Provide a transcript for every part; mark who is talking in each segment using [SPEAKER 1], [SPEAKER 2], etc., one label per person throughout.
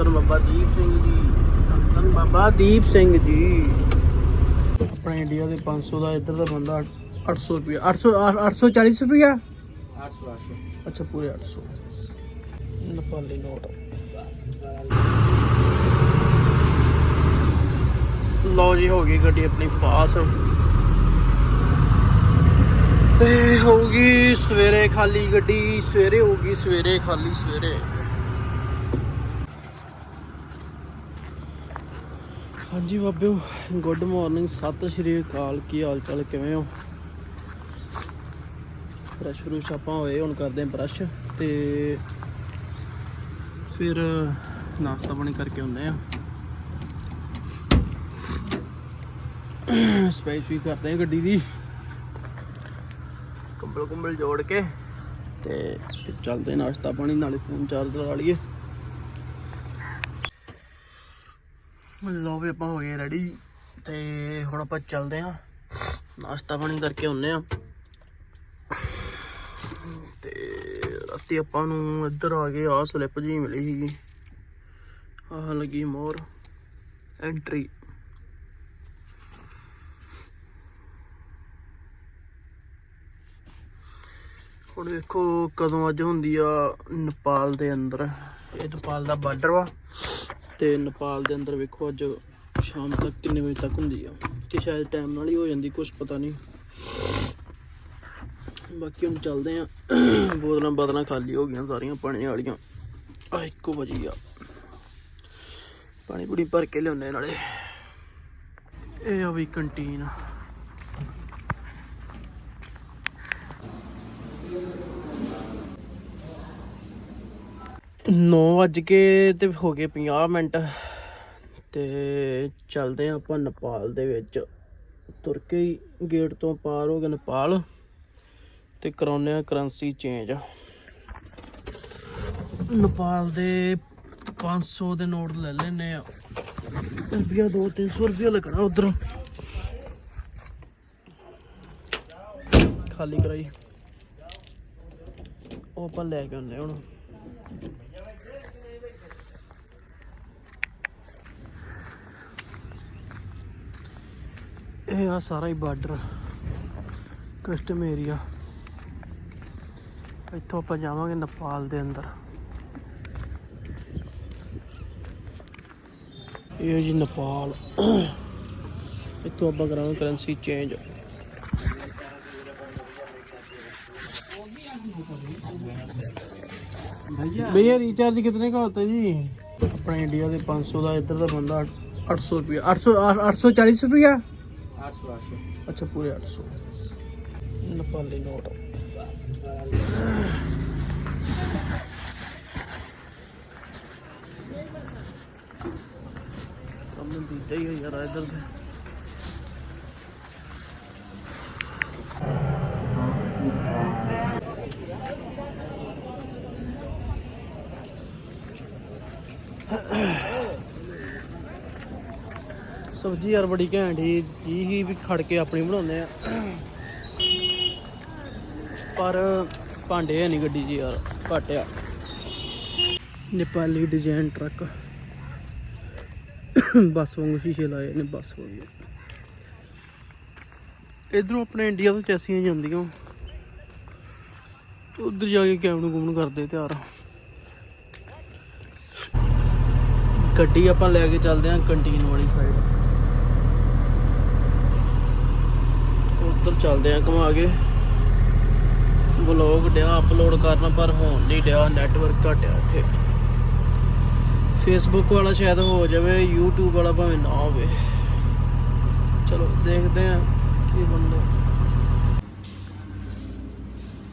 [SPEAKER 1] ਧੰਨ ਬਾਬਾ ਦੀਪ ਸਿੰਘ ਜੀ। ਧੰਨ ਬਾਬਾ ਦੀਪ ਸਿੰਘ ਜੀ। ਆਪਣੇ ਇੰਡੀਆ ਦੇ 500 ਦਾ ਇੱਧਰ ਦਾ ਬੰਦਾ 800 ਰੁਪਿਆ 800 840 ਰੁਪਿਆ
[SPEAKER 2] 800 800
[SPEAKER 1] ਅੱਛਾ ਪੂਰੇ 800 ਨੇਪਾਲੀ ਨੋਟ। ਲਓ ਜੀ ਹੋ ਗਈ ਗੱਡੀ ਆਪਣੀ ਪਾਸ। ਤੇ ਹੋਊਗੀ ਸਵੇਰੇ ਖਾਲੀ ਗੱਡੀ ਸਵੇਰੇ ਹੋਊਗੀ ਸਵੇਰੇ ਖਾਲੀ ਸਵੇਰੇ। ਹਾਂਜੀ ਬਾਬਿਓ ਗੁੱਡ ਮਾਰਨਿੰਗ ਸਤਿ ਸ਼੍ਰੀ ਅਕਾਲ, ਕੀ ਹਾਲ ਚਾਲ ਕਿਵੇਂ ਹੋ? ਬ੍ਰਸ਼ ਬਰੂਸ਼ ਆਪਾਂ ਹੋਏ, ਹੁਣ ਕਰਦੇ ਹਾਂ ਬ੍ਰਸ਼ ਤੇ ਫਿਰ ਨਾਸ਼ਤਾ ਪਾਣੀ ਕਰਕੇ ਹੁੰਦੇ ਆ ਸਪੇਸ ਵੀ ਕਰਦੇ ਆ ਗੱਡੀ ਦੀ। ਕੰਬਲ ਕੰਬਲ ਜੋੜ ਕੇ ਤੇ ਚੱਲਦੇ ਨਾਸ਼ਤਾ ਪਾਣੀ, ਨਾਲੇ ਫੋਨ ਚਾਰਜ ਲਾ ਲਈਏ। ਲੋ ਵੀ ਆਪਾਂ ਹੋ ਗਏ ਰੈਡੀ ਤੇ ਹੁਣ ਆਪਾਂ ਚੱਲਦੇ ਆ ਨਾਸ਼ਤਾ ਪਾਣੀ ਕਰਕੇ ਹੁੰਨੇ ਆ ਤੇ ਰਾਤੀ ਆਪਾਂ ਨੂੰ ਇੱਧਰ ਆ ਗਏ ਆ ਸਲਿੱਪ ਜੀ ਮਿਲੀ ਸੀਗੀ। ਆਹ ਲੱਗੀ ਮੋਰ ਐਂਟਰੀ ਹੁਣ ਦੇਖੋ ਕਦੋਂ ਅੱਜ ਹੁੰਦੀ ਆ ਨੇਪਾਲ ਦੇ ਅੰਦਰ। ਇਹ ਨੇਪਾਲ ਦਾ ਬਾਰਡਰ ਵਾ। ਤੇ ਨੇਪਾਲ ਦੇ ਅੰਦਰ ਵੇਖੋ ਅੱਜ ਸ਼ਾਮ ਤੱਕ ਕਿੰਨੇ ਵਜੇ ਤੱਕ ਹੁੰਦੀ ਆ। ਕਿ ਸ਼ਾਇਦ ਟਾਈਮ ਨਾਲ ਹੀ ਹੋ ਜਾਂਦੀ ਕੁਝ ਪਤਾ ਨਹੀਂ। ਬਾਕੀ ਹੁਣ ਚੱਲਦੇ ਆ। ਬੋਤਲਾਂ ਬਦਲਾਂ ਖਾਲੀ ਹੋ ਗਈਆਂ, ਸਾਰੀਆਂ ਪਾਣੀ ਵਾਲੀਆਂ। ਆ ਇੱਕੋ ਵਜੀ ਆ। ਪਾਣੀ ਪੂਰੀ ਭਰ ਕੇ ਲਿਆਉਣੇ ਨਾਲੇ। ਇਹ ਆ ਵੀ ਕੰਟੀਨ ਨੌ ਵੱਜ ਕੇ ਤੇ ਹੋ ਗਏ 50 ਮਿੰਟ। ਤੇ ਚੱਲਦੇ ਆ ਆਪਾਂ ਨੇਪਾਲ ਦੇ ਵਿੱਚ। ਤੁਰ ਕੇ ਗੇਟ ਤੋਂ ਪਾਰ ਹੋ ਗਏ ਨੇਪਾਲ ਤੇ ਕਰਾਉਨੇ ਆ ਕਰੰਸੀ ਚੇਂਜ। ਨੇਪਾਲ ਦੇ 500 ਦੇ ਨੋਟ ਲੈ ਲੈਨੇ ਆ ਰੁਪਿਆ 2-300 ਰੁਪਿਆ ਲੱਗਣਾ ਉਧਰੋਂ। ਖਾਲੀ ਕਰਾਈ। ਉਹ ਆਪਾਂ ਲੈ ਕੇ ਆਉਂਦੇ ਹੁਣ। ਇਹ ਆ ਸਾਰਾ ਹੀ ਬਾਰਡਰ ਕਸਟਮ ਏਰੀਆ ਇੱਥੋਂ ਆਪਾਂ ਜਾਵਾਂਗੇ ਨੇਪਾਲ ਦੇ ਅੰਦਰ ਇਹ ਹੈ ਜੀ ਨੇਪਾਲ ਇੱਥੋਂ ਆਪਾਂ ਕਰਾਂਗੇ ਕਰੰਸੀ ਚੇਂਜ भैया रिचार्ज कितने का होता है जी अपना इंडिया ਦੇ 500 ਦਾ ਇੱਧਰ ਦਾ ਬੰਦਾ 800 ਰੁਪਿਆ 800 840 ਰੁਪਿਆ
[SPEAKER 2] 800 800
[SPEAKER 1] ਅੱਛਾ ਪੂਰੇ 800 ਨੇਪਾਲੀ ਨੋਟ। ਕੰਮ ਦਿੱਤਾ ਹੀ ਆ ਯਾਰ ਇੱਧਰ ਦੇ ਸਬਜ਼ੀ ਯਾਰ ਬੜੀ ਘੈਂਟ ਹੀ ਜੀ ਹੀ ਵੀ ਖੜ ਕੇ ਆਪਣੀ ਬਣਾਉਂਦੇ ਆ। ਪਰ ਭਾਂਡੇ ਹੈ ਨਹੀਂ ਗੱਡੀ 'ਚ ਯਾਰ, ਘੱਟ ਆ। ਨੇਪਾਲੀ ਡਿਜ਼ਾਈਨ ਟਰੱਕ ਬੱਸ ਵਾਂਗੂ ਸ਼ੀਸ਼ੇ ਲਾਏ ਨੇ, ਬੱਸ ਵਾਂਗੂ ਇਧਰੋਂ ਆਪਣੇ ਇੰਡੀਆ ਤੋਂ ਚੈਸੀਆਂ ਜਾਂਦੀਆਂ। ਉਧਰ ਜਾ ਕੇ ਕੈਮ ਨੂੰ ਗੁੰਮ ਕਰਦੇ ਤਿਆਰ। ਗੱਡੀ ਆਪਾਂ ਲੈ ਕੇ ਚੱਲਦੇ ਆਂ ਕੰਟੀਨ ਵਾਲੀ ਸਾਈਡ ਉੱਧਰ ਚੱਲਦੇ ਆਂ ਘੁਮਾ ਕੇ। ਵਲੌਗ ਡਿਆ ਅਪਲੋਡ ਕਰਨਾ, ਪਰ ਹੋਣ ਨਹੀਂ ਡਿਆ ਨੈਟਵਰਕ ਘਟਿਆ ਇੱਥੇ। ਫੇਸਬੁੱਕ ਵਾਲਾ ਸ਼ਾਇਦ ਹੋ ਜਾਵੇ, YouTube ਵਾਲਾ ਭਾਵੇਂ ਨਾ ਹੋਵੇ। ਚਲੋ, ਦੇਖਦੇ ਆਂ ਕੀ ਬੰਦਾ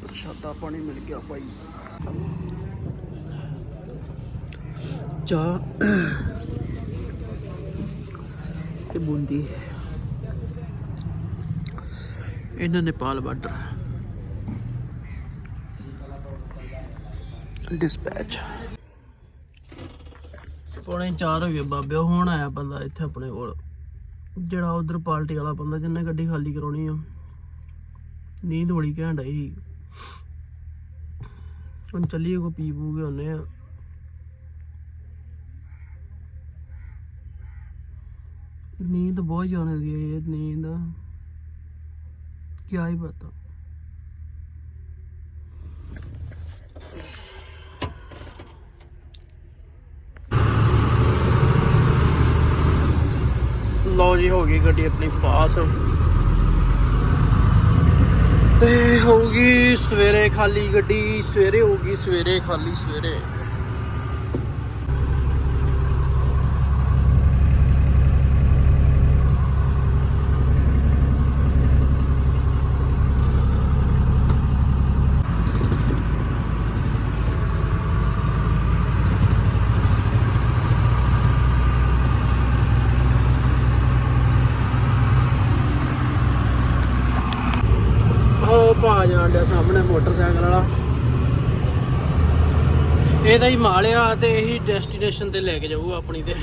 [SPEAKER 1] ਪ੍ਰਸ਼ਾਦਾ ਪਾਣੀ ਮਿਲ ਗਿਆ ਭਾਈ। ਚਾਹ ਤੇ ਬੂੰਦੀ। ਇਹਨਾਂ ਨੇਪਾਲ ਬਾਰਡਰ ਡਿਸਪੈਚ ਪੌਣੇ 4 ਹੋ ਗਏ ਬਾਬੇ ਹੁਣ ਆਇਆ ਬੰਦਾ ਇੱਥੇ ਆਪਣੇ ਕੋਲ। ਜਿਹੜਾ ਉਧਰ ਪਾਰਟੀ ਵਾਲਾ ਬੰਦਾ ਜਿੰਨੇ ਗੱਡੀ ਖਾਲੀ ਕਰਾਉਣੀ ਆ। ਨੀਂਦ ਬੜੀ ਘੈਂਟ ਆਈ। ਹੁਣ ਚੱਲੀਏ ਕੋ ਪੀ ਪੂ ਕੇ ਹੁੰਨੇ ਆ। ਨੀਂਦ ਬਹੁਤ ਜ਼ਿਆਦਾ ਆਉਂਦੀ ਹੈ ਨੀਂਦ। ਕੀ ਹੀ ਪਤਾ ਲਓ ਜੀ ਹੋ ਗਈ ਗੱਡੀ ਆਪਣੀ ਪਾਸ ਤੇ ਹੋਊਗੀ ਸਵੇਰੇ ਖਾਲੀ ਗੱਡੀ ਸਵੇਰੇ ਹੋਊਗੀ ਸਵੇਰੇ ਖਾਲੀ ਸਵੇਰੇ ਉਹ ਭਾ ਜਾਣ ਡਿਆ ਸਾਹਮਣੇ ਮੋਟਰਸਾਈਕਲ ਵਾਲਾ ਇਹਦਾ ਤੇ ਇਹੀ ਡੈਸਟੀਨੇਸ਼ਨ ਤੇ ਲੈ ਕੇ ਜਾਊਗਾ ਆਪਣੀ ਤੇ।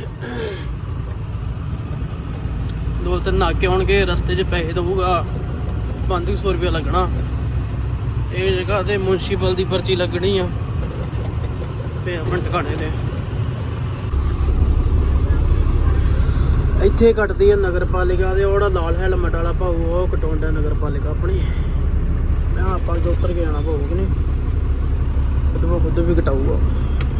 [SPEAKER 1] ਦੋ ਤਿੰਨ ਨਾਕੇ ਹੋਣਗੇ, ਰਸਤੇ 'ਚ ਪੈਸੇ ਦਊਗਾ 500 ਰੁਪਏ ਲੱਗਣਾ। ਇਹ ਜਗ੍ਹਾ ਤੇ ਮੁਨਸੀਪਲ ਦੀ ਪਰਚੀ ਲੱਗਣੀ ਆ। ਪੇਮੈਂਟ ਟਿਕਾਣੇ ਤੇ ਇੱਥੇ ਕੱਟਦੀ ਹੈ ਨਗਰਪਾਲਿਕਾ ਦੇ ਉਹ ਲਾਲ ਹੈਲਮਟ ਵਾਲਾ ਭਾਊ, ਉਹ ਕਟਾਉਂਦਾ ਨਗਰਪਾਲਿਕਾ ਆਪਣੀ। ਮੈਂ ਕਿਹਾ ਆਪਾਂ ਤੋਂ ਉੱਤਰ ਕੇ ਆਣਾ ਪਊ ਕਿ ਨਹੀਂ? ਖੁਦ ਵੀ ਕਟਾਊਗਾ।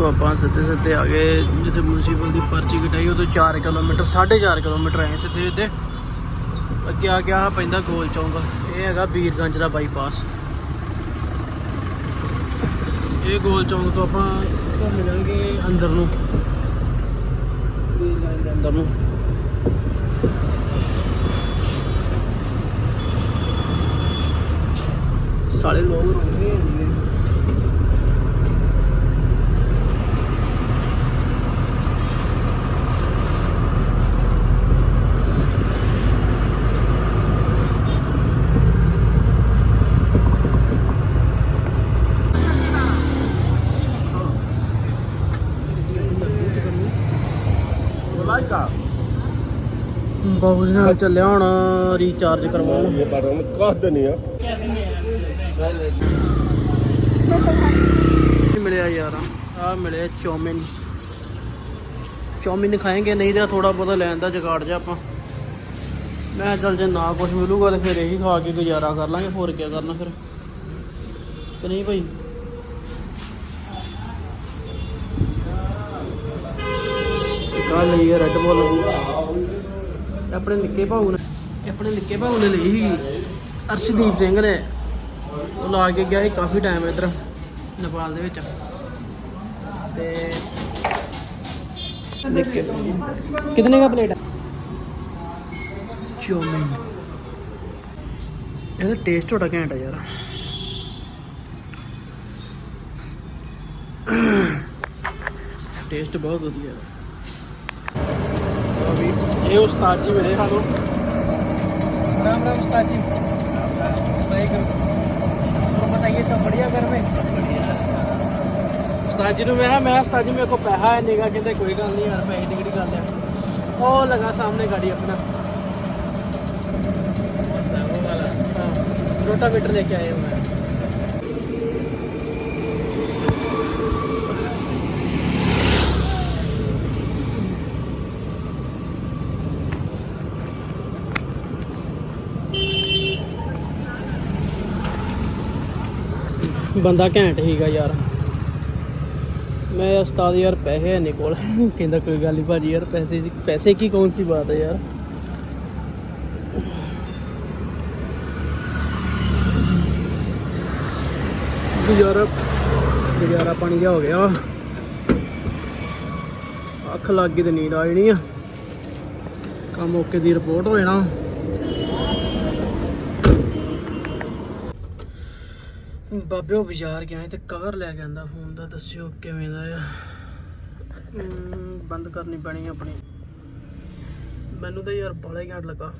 [SPEAKER 1] ਤੋਂ ਆਪਾਂ ਸਿੱਧੇ ਸਿੱਧੇ ਆ ਗਏ ਜਿੱਥੇ ਮਿਊਨਿਸਪਲ ਦੀ ਪਰਚੀ ਕਟਾਈ, ਉਹ ਤੋਂ 4 ਕਿਲੋਮੀਟਰ 4.5 ਕਿਲੋਮੀਟਰ ਆਏ ਸਿੱਧੇ ਸਿੱਧੇ। ਅੱਗੇ ਆ ਗਿਆ ਪੈਂਦਾ ਗੋਲ ਚੌਂਕ, ਇਹ ਹੈਗਾ ਵੀਰਗੰਜ ਦਾ ਬਾਈਪਾਸ ਇਹ ਗੋਲ ਚੌਂਕ ਤੋਂ ਆਪਾਂ ਘੁੰਮ ਜਾਵਾਂਗੇ ਅੰਦਰ ਨੂੰ। ਵੀਰਗੰਜ ਦੇ ਅੰਦਰ ਨੂੰ। ਸਾਲੇ ਲੋਕ ਰੋਂਦੇ ਨੇ ਬਾਬੂ ਜੀ ਨਾਲ ਚੱਲਿਆ ਹੁਣ ਰੀਚਾਰਜ ਕਰਵਾਉਣ।
[SPEAKER 3] ਇਹ ਪਰ ਉਹਨੂੰ ਕਾਹ ਦੇਣੀ ਆ।
[SPEAKER 1] ਮਿਲਿਆ ਯਾਰ ਆ ਮਿਲਿਆ ਚੌਮਿਨ। ਚੌਮਿਨ ਖਾਏਂਗੇ ਨਹੀਂ ਤਾਂ ਥੋੜਾ ਬਹੁਤਾ ਲੈਣ ਦਾ ਜਗਾੜ ਜਾ ਆਪਾਂ। ਮੈਂ ਚੱਲ ਜੇ ਨਾ ਕੁਝ ਮਿਲੂਗਾ ਤਾਂ ਫਿਰ ਇਹੀ ਖਾ ਕੇ ਗੁਜ਼ਾਰਾ ਕਰ ਲਾਂਗੇ ਹੋਰ ਕੀ ਕਰਨਾ ਫਿਰ। ਕਿ ਨਹੀਂ ਭਾਈ? ਕੱਲ ਲਈ ਰੈਡ ਬੋਲ ਆਪਣੇ ਨਿੱਕੇ ਭਾਊ ਨੇ। ਆਪਣੇ ਨਿੱਕੇ ਭਾਊ ਨੇ ਲਈ ਸੀ ਅਰਸ਼ਦੀਪ ਸਿੰਘ ਨੇ। ਉਹ ਲਾ ਕੇ ਗਿਆ ਸੀ ਕਾਫੀ ਟਾਈਮ ਇੱਧਰ, ਨੇਪਾਲ ਦੇ ਵਿੱਚ। ਤੇ ਨਿੱਕੇ ਕਿਤਨੇ ਦਾ ਪਲੇਟ ਚੌਮਿਨ। ਇਹਦਾ ਟੇਸਟ ਬੜਾ ਘੈਂਟ ਆ ਯਾਰ। ਟੇਸਟ ਬਹੁਤ ਵਧੀਆ। ਹੈ ਇਹ ਉਸਤਾਦ ਜੀ ਮੇਰੇ ਸਾਨੂੰ राम राम उस्ताद जी वाहेगुरु और बताइए सब बढ़िया घर में ਉਸਤਾਦ ਜੀ ਨੂੰ ਮੈਂ ਕਿਹਾ ਮੈਂ ਕਿਹਾ ਉਸਤਾਦ ਜੀ ਮੇਰੇ ਕੋਲ ਪੈਸਾ ਹੈ ਨਹੀਂਗਾ ਕਹਿੰਦੇ ਕੋਈ ਗੱਲ ਨਹੀਂ ਯਾਰ ਪੈਸੇ ਦੀ ਕਿਹੜੀ ਗੱਲ ਹੈ ਉਹ ਲਗਾ ਸਾਹਮਣੇ ਗਾੜੀ ਆਪਣਾ हाँ, रोटावेटर लेके आए हुए हैं ਬੰਦਾ ਘੈਂਟ ਹੀਗਾ ਯਾਰ। ਮੈਂ ਉਸਤਾਦ ਯਾਰ ਪੈਸੇ ਹੈ ਨਹੀਂ ਕੋਲ। ਕਹਿੰਦਾ ਕੋਈ ਗੱਲ ਨਹੀਂ ਭਾਜੀ ਯਾਰ, ਪੈਸੇ ਪੈਸੇ ਕੀ ਕੌਣ ਸੀ ਬਾਤ ਹੈ ਯਾਰ? ਗੁਜ਼ਾਰਾ ਗੁਜ਼ਾਰਾ ਪਾਣੀ ਜਿਹਾ ਹੋ ਗਿਆ। ਅੱਖ ਲੱਗ ਗਈ ਤੇ ਨੀਂਦ ਆ ਜਾਣੀ ਆ। ਕੰਮ ਓਕੇ ਦੀ ਰਿਪੋਰਟ ਹੋ ਜਾਣਾ। ਬਾਬੇ ਉਹ ਬਾਜ਼ਾਰ ਗਿਆ ਸੀ ਤੇ ਕਵਰ ਲੈ ਕੇ ਆਂਦਾ ਫੋਨ ਦਾ, ਦੱਸਿਓ ਕਿਵੇਂ ਦਾ ਆ। ਬੰਦ ਕਰਨੀ ਪੈਣੀ ਆਪਣੀ। ਮੈਨੂੰ ਤਾਂ ਯਾਰ ਬੜਾ ਹੀ ਘੱਟ ਲੱਗਾ।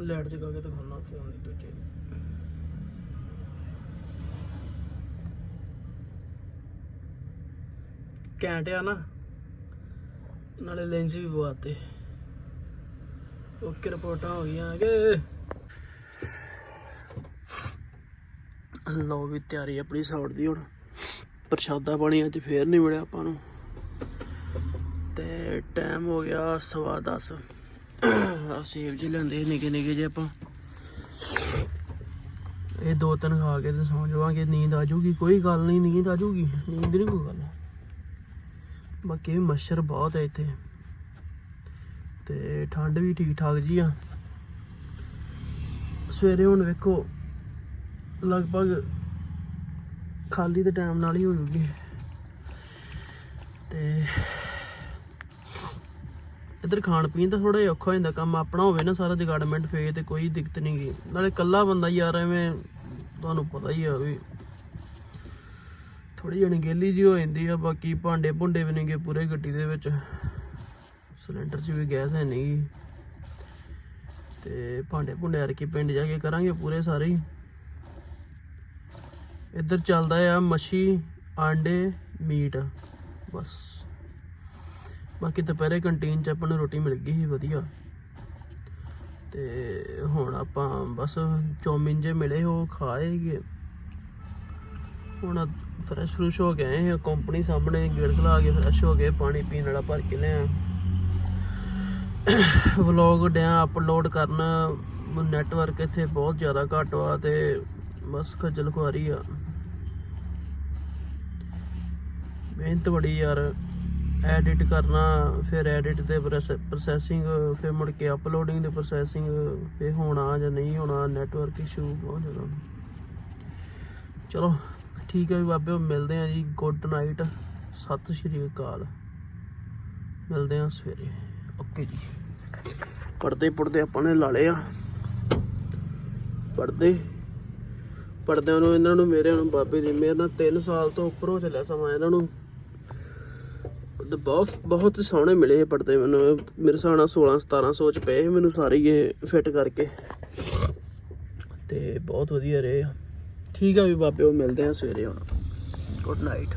[SPEAKER 1] ਲਾਈਟ ਜਗਾ ਕੇ ਦਿਖਾਉਣਾ ਫੋਨ ਦੀ ਦੂਜੇ ਦੀ ਘੈਂਟ ਆ ਨਾ। ਨਾਲੇ ਲੈਂਸ ਵੀ ਪਵਾਤੇ ਓਕੇ ਰਿਪੋਰਟਾਂ ਹੋ ਗਈਆਂ ਕਿ ਲਓ ਵੀ ਤਿਆਰੀ ਆਪਣੀ ਸੌੜ ਦੀ ਹੁਣ। ਪ੍ਰਸ਼ਾਦਾ ਪਾਣੀ ਅੱਜ ਫੇਰ ਨਹੀਂ ਮਿਲਿਆ ਆਪਾਂ ਨੂੰ। ਤੇ ਟਾਈਮ ਹੋ ਗਿਆ ਸਵਾ 10 ਆ ਸੇਬ ਜਿਹੇ ਲੈਂਦੇ ਨਿੱਕੇ ਨਿੱਕੇ ਜੇ ਆਪਾਂ। ਇਹ ਦੋ ਤਿੰਨ ਖਾ ਕੇ ਤੇ ਸੌਂ ਜਾਵਾਂਗੇ। ਨੀਂਦ ਆ ਜਾਊਗੀ, ਕੋਈ ਗੱਲ ਨਹੀਂ, ਨੀਂਦ ਆ ਜਾਊਗੀ। ਨੀਂਦ ਨਹੀਂ ਕੋਈ ਗੱਲ ਬਾਕੀ ਵੀ ਮੱਛਰ ਬਹੁਤ ਹੈ ਇੱਥੇ। ਤੇ ਠੰਡ ਵੀ ਠੀਕ ਠਾਕ ਜੀ ਆ। ਸਵੇਰੇ ਹੁਣ ਵੇਖੋ ਲਗਭਗ ਖਾਲੀ ਦੇ ਟਾਈਮ ਨਾਲ ਹੀ ਹੋ ਜੂਗੀ ਤੇ ਇੱਧਰ ਖਾਣ ਪੀਣ ਦਾ ਥੋੜਾ ਜਿਹਾ ਔਖਾ ਹੋ ਜਾਂਦਾ, ਕੰਮ ਆਪਣਾ ਹੋਵੇ ਨਾ ਸਾਰਾ ਜਗਾੜਮੈਂਟ ਫੇਰ ਤੇ ਕੋਈ ਦਿੱਕਤ ਨਹੀਂ ਗੀ। ਨਾਲੇ ਇਕੱਲਾ ਬੰਦਾ ਯਾਰ ਐਵੇਂ ਤੁਹਾਨੂੰ ਪਤਾ ਹੀ ਆ ਵੀ ਥੋੜੀ ਜਿਹੀ ਅਣਗਹਿਲੀ ਜੀ ਹੋ ਜਾਂਦੀ ਆ, ਬਾਕੀ ਭਾਂਡੇ ਭੁੰਡੇ ਵੀ ਨੇਗੇ ਪੂਰੇ ਗੱਡੀ ਦੇ ਵਿੱਚ। ਸਿਲੰਡਰ 'ਚ ਵੀ ਗੈਸ ਹੈ ਨਹੀਂ ਗੀ। ਤੇ ਭਾਂਡੇ ਭੁੰਡੇ ਯਾਰ ਕੀ ਪਿੰਡ ਜਾ ਕੇ ਕਰਾਂਗੇ ਪੂਰੇ ਸਾਰੇ ਹੀ। ਇੱਧਰ ਚੱਲਦਾ ਆ ਮੱਛੀ, ਆਂਡੇ, ਮੀਟ, ਬਸ। ਬਾਕੀ ਦੁਪਹਿਰੇ ਕੰਟੀਨ 'ਚ ਆਪਾਂ ਨੂੰ ਰੋਟੀ ਮਿਲ ਗਈ ਸੀ, ਵਧੀਆ। ਤੇ ਹੁਣ ਆਪਾਂ ਬਸ ਚੌਮਿਨ ਜੇ ਮਿਲੇ, ਉਹ ਖਾਏਗੇ ਹੁਣ ਫਰੈਸ਼ ਫਰੂਸ਼ ਹੋ ਗਏ ਆ ਕੰਪਨੀ ਸਾਹਮਣੇ, ਗੇੜ ਖਲਾ ਕੇ ਫਰੈਸ਼ ਹੋ ਗਏ ਪਾਣੀ ਪੀਣ ਵਾਲਾ ਭਰ ਕੇ ਲਿਆ ਵਲੌਗ ਡਿਆ ਅਪਲੋਡ ਕਰਨ ਨੈਟਵਰਕ ਇੱਥੇ ਬਹੁਤ ਜ਼ਿਆਦਾ ਘੱਟ ਵਾ ਤੇ ਬਸ ਖੱਜਲ ਖੁਆਰੀ ਆ। ਮਿਹਨਤ ਬੜੀ ਯਾਰ ਐਡਿਟ ਕਰਨਾ, ਫਿਰ ਐਡਿਟ ਤੇ ਪ੍ਰੋਸੈਸਿੰਗ ਫਿਰ ਮੁੜ ਕੇ ਅਪਲੋਡਿੰਗ ਦੇ ਪ੍ਰੋਸੈਸਿੰਗ ਫਿਰ ਹੋਣਾ ਜਾਂ ਨਹੀਂ ਹੋਣਾ ਨੈਟਵਰਕ ਇਸ਼ੂ ਬਹੁਤ ਜ਼ਿਆਦਾ। ਚਲੋ, ਠੀਕ ਹੈ ਵੀ ਬਾਬੇ, ਮਿਲਦੇ ਆ ਜੀ ਗੁੱਡ ਨਾਈਟ ਸਤਿ ਸ਼੍ਰੀ ਅਕਾਲ। ਮਿਲਦੇ ਆ ਸਵੇਰੇ। ਓਕੇ ਜੀ। ਪਰਦੇ ਪੁਰਦੇ ਆਪਾਂ ਨੇ ਲਾ ਲਏ ਆ। ਪਰਦੇ ਪਰਦਿਆਂ ਨੂੰ ਇਹਨਾਂ ਨੂੰ ਮੇਰੇ ਨੂੰ ਬਾਬੇ ਦੀ ਮੇਰੇ ਨਾਲ 3 ਸਾਲ ਤੋਂ ਉੱਪਰ ਹੋ ਚੱਲਿਆ ਸਮਾਂ ਇਹਨਾਂ ਨੂੰ। ਬਹੁਤ ਬਹੁਤ ਸੋਹਣੇ ਮਿਲੇ ਇਹ ਪਰਦੇ ਮੈਨੂੰ। ਮੇਰੇ ਹਿਸਾਬ ਨਾਲ 16 1700 ਚ ਪਏ ਸੀ ਮੈਨੂੰ ਸਾਰੇ ਇਹ ਫਿੱਟ ਕਰਕੇ। ਤੇ ਬਹੁਤ ਵਧੀਆ ਰਹੇ ਆ। ਠੀਕ ਆ ਵੀ ਬਾਬੇ ਉਹ ਮਿਲਦੇ ਆ ਸਵੇਰੇ ਹੁਣ। Good night